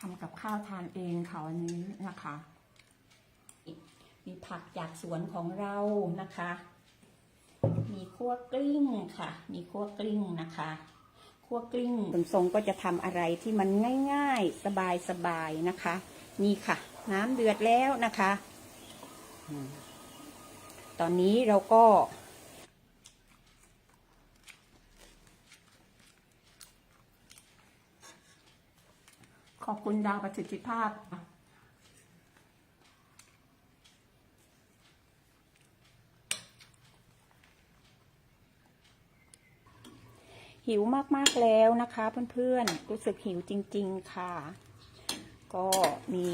ทำกับข้าวทานเองค่ะวันนี้นะคะ มีผักจากสวนของเรานะคะ มีคั่วกลิ้งค่ะ มีคั่วกลิ้งนะคะคั่วกลิ้งสมทรงก็จะทำอะไรที่มันง่ายๆ สบายๆนะคะ นี่ค่ะ น้ำเดือดแล้วนะคะ ตอนนี้เราก็ ขอบคุณดาวประสิทธิภาพ หิวมากๆแล้วนะคะเพื่อนๆ รู้สึกหิวจริง ๆ ค่ะ ก็มี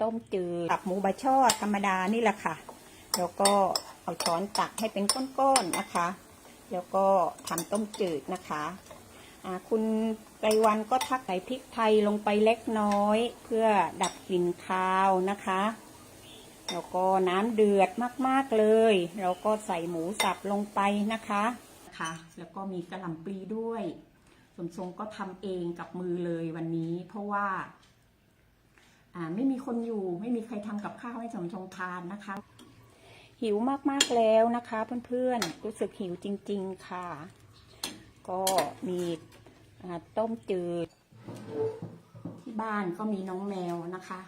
ต้มจืดกับหมูบาช่อธรรมดานี่แหละค่ะ แล้วก็เอาช้อนตักให้เป็นก้อนๆนะคะ แล้วก็ทำต้มจืดนะคะ คุณไกรวันก็ทักใส่พริกไทยลงไปเล็กน้อย เพื่อดับกลิ่นคาวนะคะ แล้วก็น้ำเดือดมากๆเลยเราก็ใส่หมูสับลงไปนะคะค่ะ แล้วก็มีกระหล่ำปลีด้วยสมทรงก็ทำเองกับมือเลยวันนี้ เพราะว่าอ่าไม่มีคนอยู่ไม่มีใครทำกับข้าวให้สมทรงทานนะคะ หิวมากๆแล้วนะคะ เพื่อนๆรู้สึกหิวจริง ๆ ค่ะ ก็มีอ่าต้มจืดที่บ้านก็มีน้องแมวนะคะ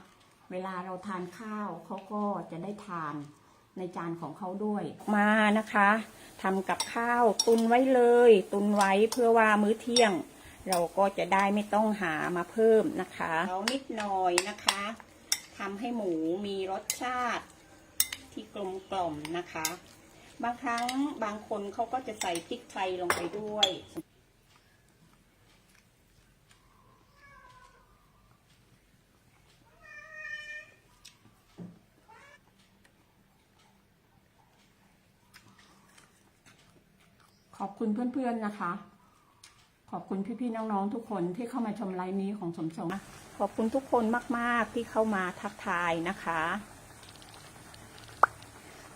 เวลาเราทานข้าวเขาก็จะได้ทานในจานของเขาด้วย มานะคะทำกับข้าวตุนไว้เลย ตุนไว้เพื่อว่ามื้อเที่ยง เราก็จะได้ไม่ต้องหามาเพิ่มนะคะเรานิดหน่อยนะคะทำให้หมูมีรสชาติที่กลมกล่อมนะคะ บางครั้งบางคนเขาก็จะใส่พริกไทยลงไปด้วย ขอบคุณเพื่อนๆนะคะ ขอบคุณพี่ๆน้องๆทุกคนที่เข้ามาชมไลฟ์นี้ของสมทรงขอบคุณทุกคนมากๆที่เข้ามาทักทายนะคะ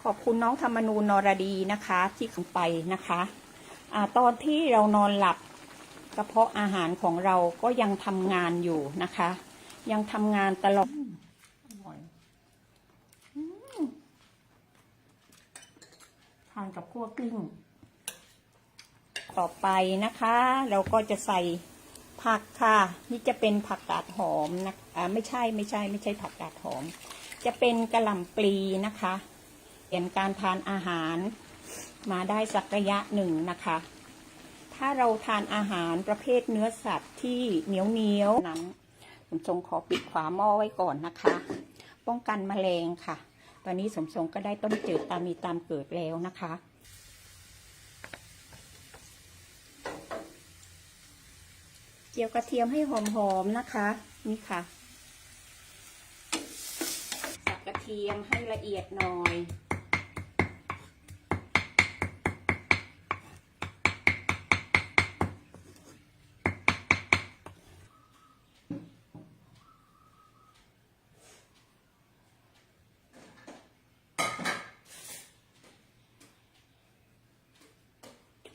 ขอบคุณน้องธรรมนูนนรดีนะคะ ที่ขึ้นไปนะคะอาตอนที่เรานอนหลับกระเพาะอาหารของเราก็ยังทำงานอยู่นะคะ ยังทำงานตลอดอร่อยอืมทานกับคั่วกลิ้งต่อไปนะคะ เราก็จะใส่ผักค่ะ นี่จะเป็นผักกาดหอมนะอ่าไม่ใช่ไม่ใช่ไม่ใช่ผักกาดหอม จะเป็นกระหล่ำปลีนะคะ เปลี่ยนการทานอาหารมาได้สักระยะหนึ่งนะคะ ถ้าเราทานอาหารประเภทเนื้อสัตว์ที่เหนียวเหนียวนั้นสมทรงขอปิดฝาหม้อไว้ก่อนนะคะ ป้องกันแมลงค่ะ ตอนนี้สมทรงก็ได้ต้มจืดตามมีตามเกิดแล้วนะคะเจียวกระเทียมให้หอมๆนะคะ นี่ค่ะสับกระเทียมให้ละเอียดหน่อย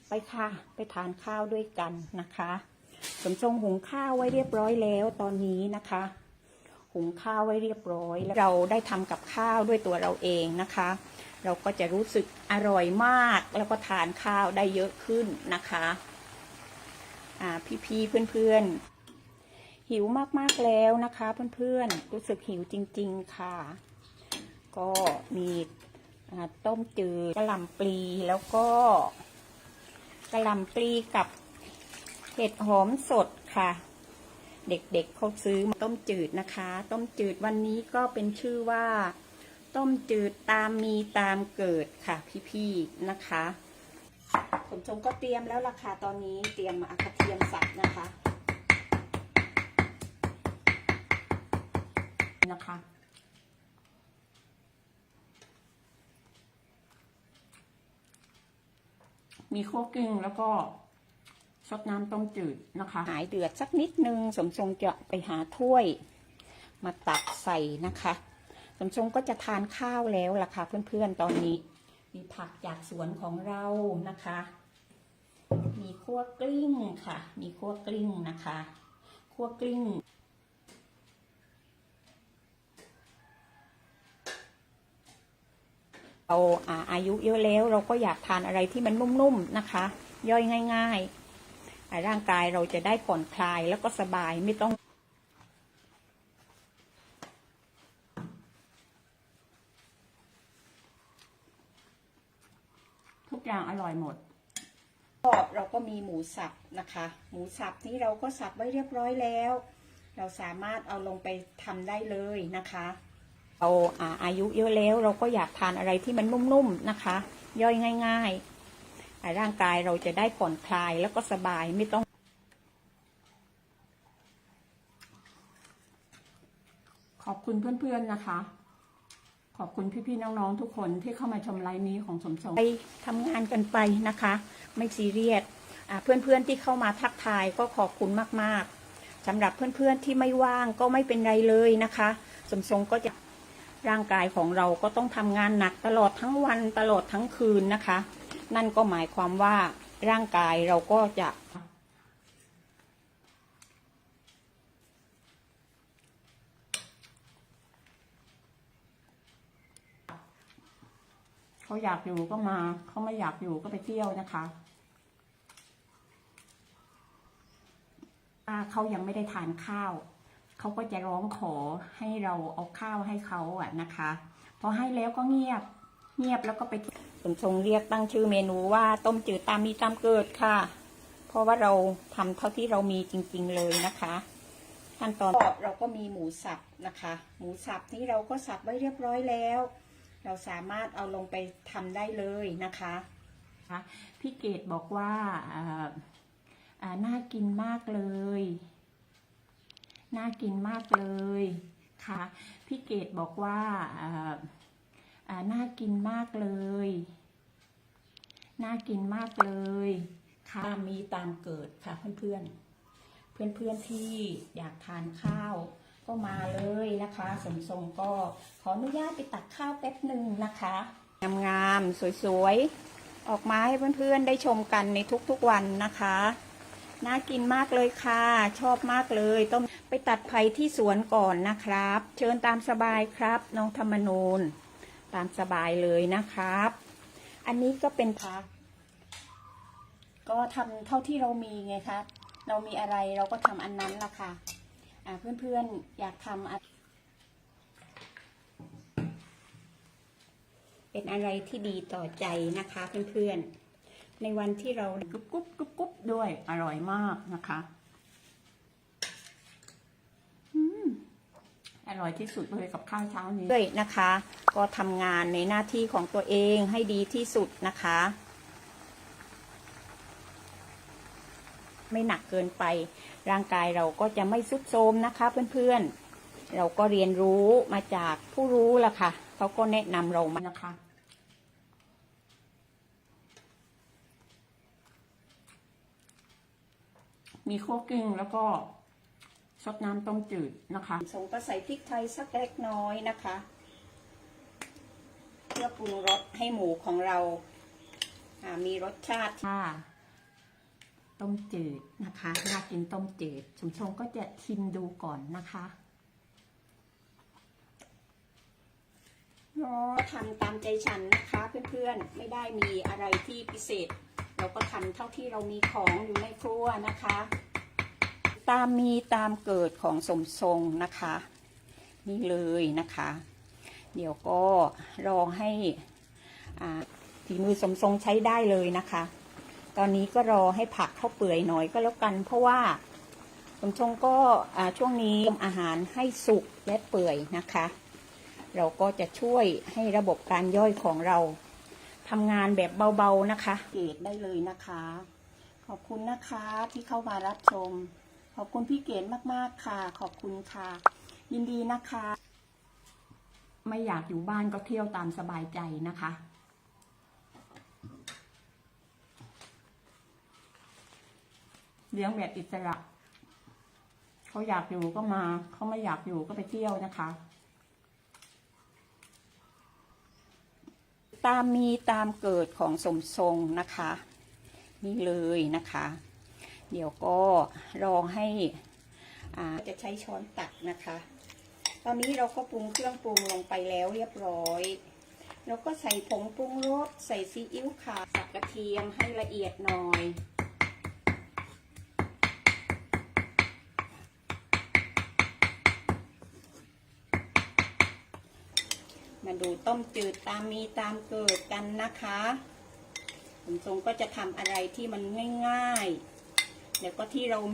ไปค่ะ ไปทานข้าวด้วยกันนะคะสมทรงหุงข้าวไว้เรียบร้อยแล้วตอนนี้นะคะ หุงข้าวไว้เรียบร้อยเราได้ทำกับข้าวด้วยตัวเราเองนะคะ เราก็จะรู้สึกอร่อยมากแล้วก็ทานข้าวได้เยอะขึ้นนะคะอ่าพี่ๆเพื่อนๆ หิวมากๆแล้วนะคะ เพื่อนๆรู้สึกหิวจริง ๆค่ะ ก็มีต้มจืดกระหล่ำปลีแล้วก็ ระหล่ำปลีกับเห็ดหอมสดค่ะ เด็กๆเเขาซื้อมาต้มจืดนะคะ ต้มจืดวันนี้ก็เป็นชื่อว่า ต้มจืดตามมีตามเกิดค่ะพี่ๆนะคะผมชมก็เตรียมแล้วล่ะค่ะตอนนี้เตรียมมากระเทียมสับนะคะนะคะ มีคั่วกลิ้งแล้วก็ซดน้ำต้มจืดนะคะ หายเดือดสักนิดนึง สมทรงจะไปหาถ้วย มาตักใส่นะคะ สมทรงก็จะทานข้าวแล้วล่ะค่ะเพื่อนๆตอนนี้ มีผักจากสวนของเรานะคะ มีคั่วกลิ้งค่ะ มีคั่วกลิ้งนะคะ คั่วกลิ้ง เราอ่าอายุเยอะแล้วเราก็อยากทานอะไรที่มันนุ่มๆนะคะ ย่อยง่ายๆอ่าร่างกายเราจะได้ผ่อนคลายแล้วก็สบายไม่ต้องทุกอย่างอร่อยหมดก็เราก็มีหมูสับนะคะ หมูสับนี้เราก็สับไว้เรียบร้อยแล้ว เราสามารถเอาลงไปทำได้เลยนะคะ เราอ่าอายุเยอะแล้วเราก็อยากทานอะไรที่มันนุ่มๆนะคะ ย่อยง่ายๆอ่าร่างกายเราจะได้ผ่อนคลายแล้วก็สบายไม่ต้องขอบคุณเพื่อนๆนะคะ ขอบคุณพี่ๆน้องๆทุกคนที่เข้ามาชมไลฟ์นี้ของสมทรงไปทำงานกันไปนะคะ ไม่ซีเรียสอ่าเพื่อนๆที่เข้ามาทักทายก็ขอบคุณมากๆสำหรับเพื่อนๆที่ไม่ว่างก็ไม่เป็นไรเลยนะคะ สมทรงก็จะ ร่างกายของเราก็ต้องทำงานหนักตลอดทั้งวันตลอดทั้งคืนนะคะ นั่นก็หมายความว่าร่างกายเราก็จะเขาอยากอยู่ก็มา เขาไม่อยากอยู่ก็ไปเที่ยวนะคะถ้าเขายังไม่ได้ทานข้าว เขาก็จะร้องขอให้เราเอาข้าวให้เขาอะนะคะ พอให้แล้วก็เงียบเงียบแล้วก็ไปเที่ยวสมทรงเรียกตั้งชื่อเมนูว่าต้มจืดตามมีตามเกิดค่ะ เพราะว่าเราทำเท่าที่เรามีจริง ๆเลยนะคะขั้นตอนเราก็มีหมูสับนะคะ หมูสับนี้เราก็สับไว้เรียบร้อยแล้ว เราสามารถเอาลงไปทำได้เลยนะคะนะคะพี่เกดบอกว่าอ่าอ่าน่ากินมากเลย น่ากินมากเลยค่ะพี่เกดบอกว่าน่ากินมากเลย น่ากินมากเลยค่ะมมีตามเกิดค่ะเพื่อนๆ เพื่อนๆที่อยากทานข้าวก็มาเลยนะคะสมทรงก็ขออนุญาตไปตักข้าวแป๊บหนึ่งนะคะ งามๆสวยๆ ออกมาให้เพื่อนๆได้ชมกันในทุกๆวันนะคะ น่ากินมากเลยค่ะ ชอบมากเลยต้องไปตัดไผ่ที่สวนก่อนนะครับ เชิญตามสบายครับน้องธรรมนูนตามสบายเลยนะครับ อันนี้ก็เป็นพักก็ทำเท่าที่เรามีไงคะเรามีอะไรเราก็ทำอันนั้นละค่ะอ่าเพื่อนๆอยากทำอะเป็นอะไรที่ดีต่อใจนะคะเพื่อนๆ ในวันที่เรากรุบกรุบกรุบกรุบด้วยอร่อยมากนะคะอืมอร่อยที่สุดเลยกับข้าวเช้านี้ด้วยนะคะ ก็ทำงานในหน้าที่ของตัวเองให้ดีที่สุดนะคะ ไม่หนักเกินไป ร่างกายเราก็จะไม่สุดโทรมนะคะเพื่อนๆ เราก็เรียนรู้มาจากผู้รู้ละค่ะเขาก็แนะนำเรามานะคะ มีโคกิ้งแล้วก็ซดน้ำต้มจืดนะคะสงก็ใส่พริกไทยสักเล็กน้อยนะคะ เพื่อปรุงรสให้หมูของเราอ่ามีรสชาติค่ะต้มจืดนะคะน่ากินต้มจืดชมชงก็จะชิมดูก่อนนะคะทำตามใจฉันนะคะเพื่อนๆ ไม่ได้มีอะไรที่พิเศษ เราก็ทำเท่าที่เรามีของอยู่ในครัวนะคะ ตามมีตามเกิดของสมทรงนะคะ นี่เลยนะคะ เดี๋ยวก็รอให้อ่าฝีมือสมทรงใช้ได้เลยนะคะ ตอนนี้ก็รอให้ผักเข้าเปื่อยหน่อยก็แล้วกัน เพราะว่าสมทรงก็ช่วงนี้ทำอาหารให้สุกและเปื่อยนะคะ เราก็จะช่วยให้ระบบการย่อยของเราทำงานแบบเบาๆนะคะ เกตได้เลยนะคะ ขอบคุณนะคะที่เข้ามารับชม ขอบคุณพี่เกดมากๆค่ะ ขอบคุณค่ะ ยินดีนะคะ ไม่อยากอยู่บ้านก็เที่ยวตามสบายใจนะคะ เลี้ยงแบบอิสระ เขาอยากอยู่ก็มา เขาไม่อยากอยู่ก็ไปเที่ยวนะคะ ตามมีตามเกิดของสมทรงนะคะ นี่เลยนะคะ เดี๋ยวก็รอให้อ่าจะใช้ช้อนตักนะคะ ตอนนี้เราก็ปรุงเครื่องปรุงลงไปแล้วเรียบร้อย แล้วก็ใส่ผงปรุงรสใส่ซีอิ๊วขาวสับกระเทียมให้ละเอียดหน่อยมาดูต้มจืดตามมีตามเกิดกันนะคะผมทรงก็จะทำอะไรที่มันง่าย ๆ แล้วก็ที่เรามี